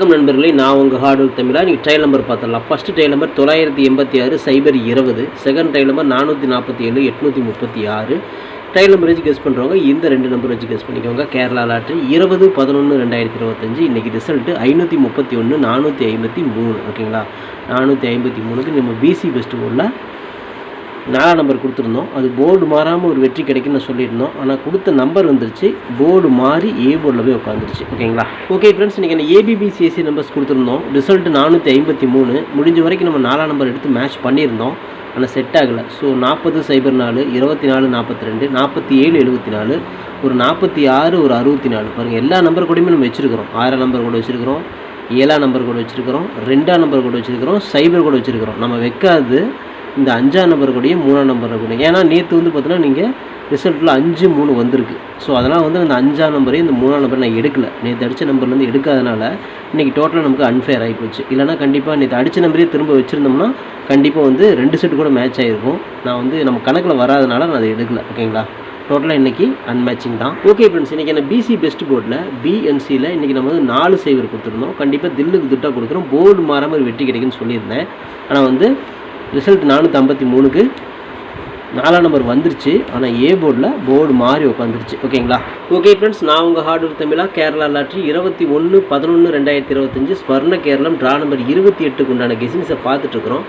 வணக்கம் நண்பர்களே நான் உங்கள் ஹார்ட் ஒர்க் தமிழா. நீங்கள் டைல் நம்பர் பார்த்துடலாம். ஃபஸ்ட்டு டைல் நம்பர் தொள்ளாயிரத்தி எண்பத்தி ஆறு சைபர் இருபது. செகண்ட் டைல் நம்பர் நானூற்றி நாற்பத்தி ஏழு எட்நூற்றி முப்பத்தி ஆறு. டைல் நம்பர் வச்சு கெஸ் பண்ணுறவங்க இந்த ரெண்டு நம்பர் வச்சு கெஸ் பண்ணிக்கோங்க. கேரளா லாட்ரி இருபது பதினொன்று ரெண்டாயிரத்தி இருபத்தஞ்சு. இன்றைக்கி ரிசல்ட்டு ஐநூற்றி முப்பத்தி ஒன்று நானூற்றி ஐம்பத்தி மூணு. ஓகேங்களா நானூற்றி ஐம்பத்தி மூணுக்கு நம்ம பிசி பெஸ்ட் போர்டில் நாலாம் நம்பர் கொடுத்துருந்தோம். அது போர்டு மாறாமல் ஒரு வெற்றி கிடைக்குன்னு சொல்லியிருந்தோம். ஆனால் கொடுத்த நம்பர் வந்துருச்சு. போர்டு மாறி ஏ போர்டில் போய் உட்காந்துருச்சு ஓகேங்களா? ஓகே ஃப்ரெண்ட்ஸ் இன்றைக்கி ஏபிபிசிஎஸ்சி நம்பர்ஸ் கொடுத்துருந்தோம். ரிசல்ட் நானூற்றி ஐம்பத்தி மூணு. முடிஞ்ச வரைக்கும் நம்ம நாலாம் நம்பர் எடுத்து மேட்ச் பண்ணியிருந்தோம். ஆனால் செட் ஆகலை. ஸோ நாற்பது சைபர் நாலு இருபத்தி நாலு நாற்பத்தி ரெண்டு நாற்பத்தி ஏழு எழுபத்தி நாலு ஒரு நாற்பத்தி ஆறு ஒரு அறுபத்தி நாலு. பாருங்கள் எல்லா நம்பர் கூடயுமே நம்ம வச்சுருக்கிறோம். ஆறாம் நம்பர் கூட வச்சுருக்கிறோம் ஏழாம் நம்பர் கூட வச்சுருக்கிறோம் ரெண்டாம் நம்பர் கூட வச்சுருக்கிறோம் சைபர் கூட வச்சுருக்கிறோம். நம்ம வைக்காது இந்த அஞ்சாம் நம்பர் கூடயும் மூணாம் நம்பர் கூடயும் ஏன்னா நேற்று வந்து பார்த்தீங்கன்னா நீங்கள் ரிசல்ட்டில் அஞ்சு மூணு வந்திருக்கு. ஸோ அதனால் வந்து அந்த அஞ்சாம் நம்பரையும் இந்த மூணாம் நம்பர் நான் எடுக்கல. நேற்று அடித்த நம்பர்லேருந்து எடுக்காதனால இன்றைக்கி டோட்டலாக நமக்கு அன்ஃபேர் ஆகி போச்சு. இல்லைனா கண்டிப்பாக நேற்று அடித்த நம்பரே திரும்ப வச்சுருந்தோம்னா கண்டிப்பாக வந்து ரெண்டு செட் கூட மேட்ச் ஆகிருக்கும் நான் வந்து நம்ம கணக்கில் வராதனால நான் அதை எடுக்கலை. ஓகேங்களா டோட்டலாக இன்றைக்கி அன்மேட்சிங் தான். ஓகே ஃப்ரெண்ட்ஸ் இன்றைக்கி என்ன பிசி பெஸ்ட் போர்டில் பிஎன்சியில் இன்றைக்கி நம்ம வந்து நாலு சைவர் கொடுத்துருந்தோம். கண்டிப்பாக தில்லுக்கு திட்டாக கொடுக்குறோம். போர்டு மாறாமல் ஒரு வெற்றி கிடைக்குன்னு சொல்லியிருந்தேன். ஆனால் வந்து ரிசல்ட் நானூற்றி ஐம்பத்தி மூணுக்கு நாலாம் நம்பர் வந்துருச்சு. ஆனால் ஏ போர்டில் போர்டு மாறி உட்காந்துருச்சு ஓகேங்களா? ஓகே ஃப்ரெண்ட்ஸ் நான் உங்கள் ஹார்ட் தமிழா கேரளா லாட்ரி இருபத்தி ஒன்று பதினொன்று ரெண்டாயிரத்தி இருபத்தஞ்சு ஸ்வர்ண கேரளம் ட்ரா நம்பர் இருபத்தி எட்டுக்கு உண்டான கெசிங்ஸை பார்த்துட்ருக்குறோம்.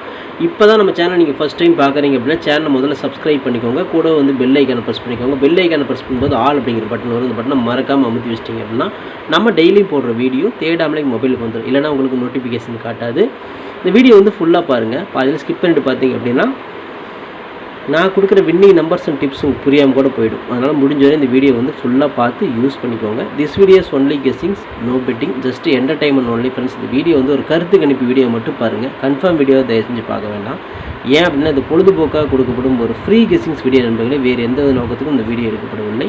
இப்போ தான் நம்ம சேனல் நீங்கள் ஃபஸ்ட் டைம் பார்க்குறீங்க அப்படின்னா சேனலை முதல்ல சப்ஸ்கிரைப் பண்ணிக்கோங்க. கூட வந்து பெல் ஐக்கானை ப்ரெஸ் பண்ணிக்கோங்க. பெல் ஐக்கானை ப்ரெஸ் பண்ணும்போது ஆல் அப்படிங்கிற பட்டன் வரும். அந்த பட்டனை மறக்காமல் அமுத்தி வச்சிட்டிங்க அப்படின்னா நம்ம டெய்லியும் போடுற வீடியோ தேடாமலே மொபைலுக்கு வந்துடும் இல்லைனா உங்களுக்கு நோட்டிஃபிகேஷன் காட்டாது. இந்த வீடியோ வந்து ஃபுல்லாக பாருங்கள் பாதியில் ஸ்கிப் பண்ணிட்டு பார்த்தீங்க அப்படின்னா நான் கொடுக்குற வின்னிங் நம்பர்ஸ் அண்ட் டிப்ஸ் உங்களுக்கு புரியாமல் கூட போயிடும். அதனால் முடிஞ்ச வரை இந்த வீடியோ வந்து ஃபுல்லாக பார்த்து யூஸ் பண்ணிக்கோங்க. This videos only guessings no betting just entertainment only friends இந்த வீடியோ வந்து ஒரு கருத்து கணிப்பு வீடியோ மட்டும் பாருங்கள் கன்ஃபார்ம் வீடியோ தயவு செஞ்சு பார்க்க வேண்டாம். ஏன் அப்படின்னா இது பொழுதுபோக்காக கொடுக்கப்படும் ஒரு ஃப்ரீ கெஸ்ஸிங்ஸ் வீடியோ நண்பர்களே வேறு எந்த நோக்கத்துக்கும் இந்த வீடியோ எடுக்கப்படவில்லை.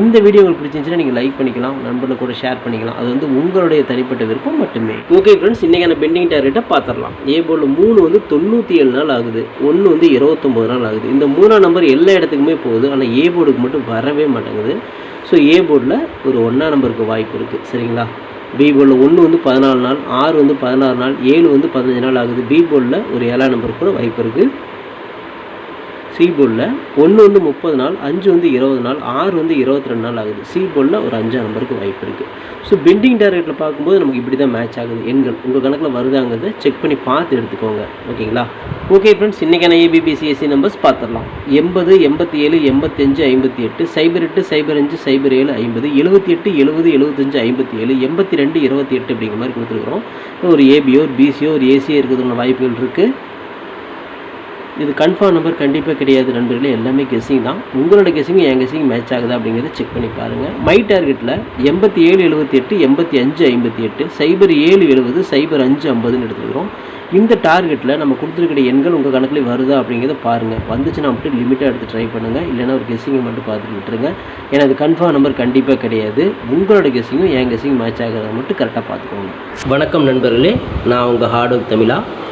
இந்த வீடியோ உங்களுக்கு பிடிச்சிருந்துச்சுன்னா நீங்கள் லைக் பண்ணிக்கலாம் நண்பர்கள் கூட ஷேர் பண்ணிக்கலாம். அது வந்து உங்களுடைய தனிப்பட்ட விருப்பம் மட்டுமே. ஓகே ஃப்ரெண்ட்ஸ் இன்றைக்கான பெண்டிங் டார்கெட்டை பார்த்துடலாம். ஏ போல் மூணு வந்து தொண்ணூற்றி ஏழு நாள் ஆகுது. ஒன்று வந்து இருபத்தொம்போது நாள் ஆகுது. இந்த மூணாம் நம்பர் எல்லா இடத்துக்குமே போகுது. ஆனால் ஏ போர்டுக்கு மட்டும் வரவே மாட்டேங்குது. ஸோ ஏ போர்டில் ஒரு ஒன்றாம் நம்பருக்கு வாய்ப்பு இருக்குது சரிங்களா? பி போர்டில் ஒன்று வந்து பதினாலு நாள் ஆறு வந்து பதினாறு நாள் ஏழு வந்து பதினஞ்சு நாள் ஆகுது. பி போர்டில் ஒரு ஏழாம் நம்பருக்கு கூட வாய்ப்பு இருக்குது சி போலில் ஒன்று வந்து முப்பது நாள் அஞ்சு வந்து இருபது நாள் ஆறு வந்து இருபத்தி ரெண்டு நாள் ஆகுது. சி போலில் ஒரு அஞ்சாம் நம்பருக்கு வாய்ப்பு இருக்குது ஸோ பெண்டிங் டார்கெட்டில் பார்க்கும்போது நமக்கு இப்படி தான் மேட்ச் ஆகுது. எண்கள் உங்கள் கணக்கில் வருதாங்கிறத செக் பண்ணி பார்த்து எடுத்துக்கோங்க. ஓகேங்களா? ஓகே ஃப்ரெண்ட்ஸ் இன்றைக்கான ஏபிபிசிஎஸ்சி நம்பர்ஸ் பார்த்துடலாம். எண்பது எண்பத்தி ஏழு எண்பத்தஞ்சு ஐம்பத்தி எட்டு சைபர் எட்டு சைபர் அஞ்சு சைபர் ஏழு ஐம்பது எழுபத்தி எட்டு எழுபது எழுபத்தஞ்சு ஐம்பத்தி ஏழு எண்பத்தி ரெண்டு இருபத்தி எட்டு அப்படிங்கிற மாதிரி கொடுத்துருக்குறோம். ஒரு ஏபியோ ஒரு பிசியோ ஒரு ஏசியோ இருக்கிறதுக்கான வாய்ப்புகள் இருக்குது இது கன்ஃபார்ம் நம்பர் கண்டிப்பாக கிடையாது நண்பர்களே. எல்லாமே கெஸிங் தான். உங்களோட கெஸிங்கும் என் கெஸிங் மேட்ச் ஆகுதா அப்படிங்கிறத செக் பண்ணி பாருங்கள் மை டார்கெட்டில் எண்பத்தி ஏழு எழுபத்தி எட்டு எண்பத்தி அஞ்சு ஐம்பத்தி எட்டு சைபர் ஏழு எழுபது சைபர் அஞ்சு ஐம்பதுன்னு எடுத்துக்கிறோம் இந்த டார்கெட்டில் நம்ம கொடுத்துருக்கிற எண்கள் உங்கள் கணக்கில் வருதா அப்படிங்கிறத பாருங்கள் வந்துச்சுன்னா மட்டும் லிமிட்டாக எடுத்து ட்ரை பண்ணுங்கள் இல்லைனா ஒரு கெஸ்ஸிங்கை மட்டும் பார்த்துட்டு விட்டுருங்க. ஏன்னா அது கன்ஃபார்ம் நம்பர் கண்டிப்பாக கிடையாது. உங்களோட கெஸிங்கும் என் கெஸிங் மேட்ச் ஆகிறத மட்டும் கரெக்டாக பார்த்துக்கோங்க. வணக்கம் நண்பர்களே. நான் உங்கள் ஹார்ட் ஒர்க் தமிழா.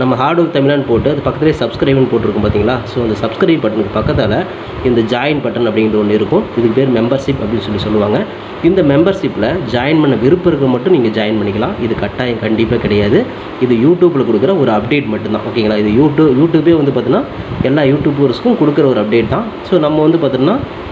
நம்ம ஹார்ட் ஒர்க் தமிழ்னு போட்டு அது பக்கத்துலேயே சப்ஸ்கிரைப்னு போட்டிருக்கும் பார்த்தீங்களா? ஸோ அந்த சப்ஸ்கிரைப் பட்டனுக்கு பக்கத்தில் இந்த ஜாயின் பட்டன் அப்படிங்கிறது ஒன்று இருக்கும். இதுக்கு பேர் மெம்பர்ஷிப் அப்படின்னு சொல்லி சொல்லுவாங்க. இந்த மெம்பர்ஷிப்பில் ஜாயின் பண்ண விருப்பம் இருக்க மட்டும் நீங்கள் ஜாயின் பண்ணிக்கலாம். இது கட்டாயம் கண்டிப்பாக கிடையாது. இது யூடியூப்பில் கொடுக்குற ஒரு அப்டேட் மட்டும்தான். ஓகேங்களா இது யூடியூப் யூடியூபே வந்து பார்த்தீங்கன்னா எல்லா யூடியூபர்ஸ்க்கும் கொடுக்குற ஒரு அப்டேட் தான். ஸோ நம்ம வந்து பார்த்தீங்கன்னா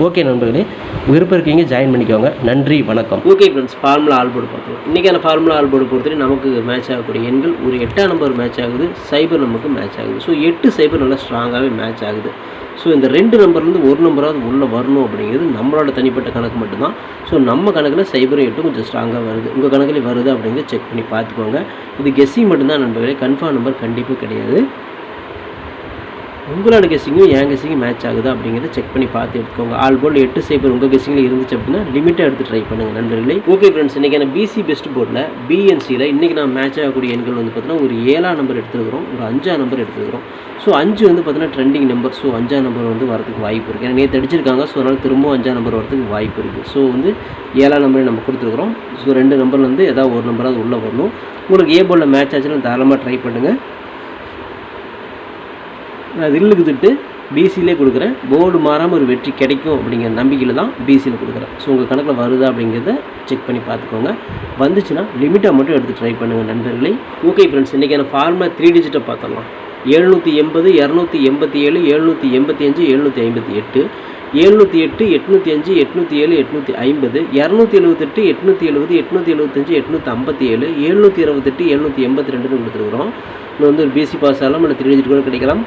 ஓகே நண்பர்களே விருப்பம் இருக்கீங்க ஜாயின் பண்ணிக்கோங்க. நன்றி வணக்கம். ஓகே ஃப்ரெண்ட்ஸ் ஃபார்முலா ஆல்போர்டு பார்த்தோம் இன்றைக்கான ஃபார்முலா ஆல்போர்டு பொறுத்தவரை நமக்கு மேட்ச் ஆகக்கூடிய எண்கள் ஒரு எட்டாம் நம்பர் மேட்ச் ஆகுது சைபர் நமக்கு மேட்ச் ஆகுது. ஸோ எட்டு சைபர் நல்லா ஸ்ட்ராங்காகவே மேட்ச் ஆகுது. ஸோ இந்த ரெண்டு நம்பர்லேருந்து ஒரு நம்பராவது உள்ளே வரணும் அப்படிங்கிறது நம்மளோட தனிப்பட்ட கணக்கு மட்டும்தான். ஸோ நம்ம கணக்கில் சைபரும் எட்டும் கொஞ்சம் ஸ்ட்ராங்காக வருது. உங்கள் கணக்கில் வருது அப்படிங்கிறத செக் பண்ணி பார்த்துக்கோங்க. இது கெஸ்ஸிங் மட்டும்தான் நண்பர்களே. கன்ஃபார்ம் நம்பர் கண்டிப்பாக கிடையாது. உங்களோட கெஸ்ஸிங்கும் என் கெஸ்ஸிங்கும் மேட்ச் ஆகுதா அப்படிங்கிறத செக் பண்ணி பார்த்து எடுத்துக்கோங்க. ஆல் போர்டில் எட்டு சைபர் உங்கள் கெஸ்ஸிங்கில் இருந்துச்சு அப்படின்னா லிமிட்டாக எடுத்து ட்ரை பண்ணுங்கள் நண்பர்களே. ஓகே ஃப்ரெண்ட்ஸ் இன்றைக்கான பிசி பெஸ்ட் போர்டில் பிஎன்சியில் இன்றைக்கி நான் மேட்ச் ஆகக்கூடிய எண்கள் வந்து பார்த்தீங்கன்னா ஒரு ஏழாம் நம்பர் எடுத்துருக்கிறோம் ஒரு அஞ்சாம் நம்பர் எடுத்துருக்கிறோம். ஸோ அஞ்சு வந்து பார்த்தீங்கன்னா ட்ரெண்டிங் நம்பர் ஸோ அஞ்சாம் நம்பர் வந்து வரதுக்கு வாய்ப்பு இருக்குது ஏன்னா நேற்று அடிச்சிருக்காங்க ஸோ அதனால் திரும்பவும் அஞ்சாம் நம்பர் வரதுக்கு வாய்ப்பு இருக்குது ஸோ வந்து ஏழாம் நம்பரே நம்ம கொடுத்துருக்குறோம். ஸோ ரெண்டு நம்பர்லேருந்து ஏதாவது ஒரு நம்பராவது உள்ளே வரணும். உங்களுக்கு ஏ போர்டில் மேட்ச் ஆச்சுன்னா தாராளமாக ட்ரை பண்ணுங்கள் நான் தில்லுக்கு திட்டு பிசியிலே கொடுக்குறேன். போர்டு மாறாமல் ஒரு வெற்றி கிடைக்கும் அப்படிங்கிற நம்பிக்கையில் தான் பிசியில் கொடுக்குறேன். ஸோ உங்கள் கணக்கில் வருதா அப்படிங்கிறத செக் பண்ணி பார்த்துக்கோங்க. வந்துச்சுன்னா லிமிட்டாக மட்டும் எடுத்து ட்ரை பண்ணுங்கள் நண்பர்களே. ஓகே ஃப்ரெண்ட்ஸ் இன்றைக்கான ஃபார்முலா த்ரீ டிஜிட்டை பார்த்துடலாம். எழுநூற்றி எண்பது இரநூத்தி எண்பத்தி ஏழு எழுநூற்றி எண்பத்தி அஞ்சு எழுநூற்றி ஐம்பத்தி எட்டு எழுநூற்றி எட்டு எட்நூற்றி அஞ்சு எட்நூற்றி ஏழு எட்நூற்றி ஐம்பது இரநூத்தி எழுபத்தெட்டு எட்நூற்றி எழுபது எட்நூற்றி எழுபத்தஞ்சு எட்நூற்றி ஐம்பத்தி ஏழு எழுநூற்றி இருபத்தெட்டு எழுநூற்றி எண்பத்தி ரெண்டுன்னு கொடுத்துருக்குறோம். இன்னும் வந்து ஒரு பிசி பாஸ் ஆகலாம் இல்லை த்ரீ டிஜிட் கூட கிடைக்கலாம்.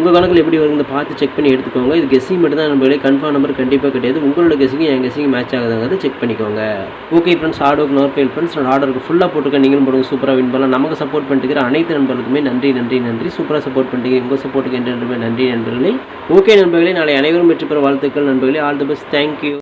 உங்கள் கணக்கில் எப்படி வருங்க பார்த்து செக் பண்ணி எடுத்துக்கோங்க. இது கெஸ்ஸிங் மட்டும் தான் நம்மளே கன்ஃபார்ம் நம்பர் கண்டிப்பாக கிடையாது. உங்களோட கெஸ்ஸிங் என் கெஸ்ஸிங் மேட்ச் ஆகுதுங்கிறத செக் பண்ணிக்கோங்க. Okay friends hard work never fail friends நான் ஆர்டருக்கு ஃபுல்லாக போட்டுக்க நீங்களும் போடுங்க சூப்பராக வின் பண்ணலாம். நமக்கு சப்போர்ட் பண்ணிட்டு அனைத்து நண்பர்களுக்குமே நன்றி நன்றி நன்றி. சூப்பராக சப்போர்ட் பண்ணிட்டு உங்கள் சப்போர்ட்டுக்கு என்றுமே நன்றி நண்பர்களே. ஓகே நண்பர்களே நாளை அனைவரும் வெற்றி பெற வாழ்த்துக்கள் நண்பர்களே. All the best thank you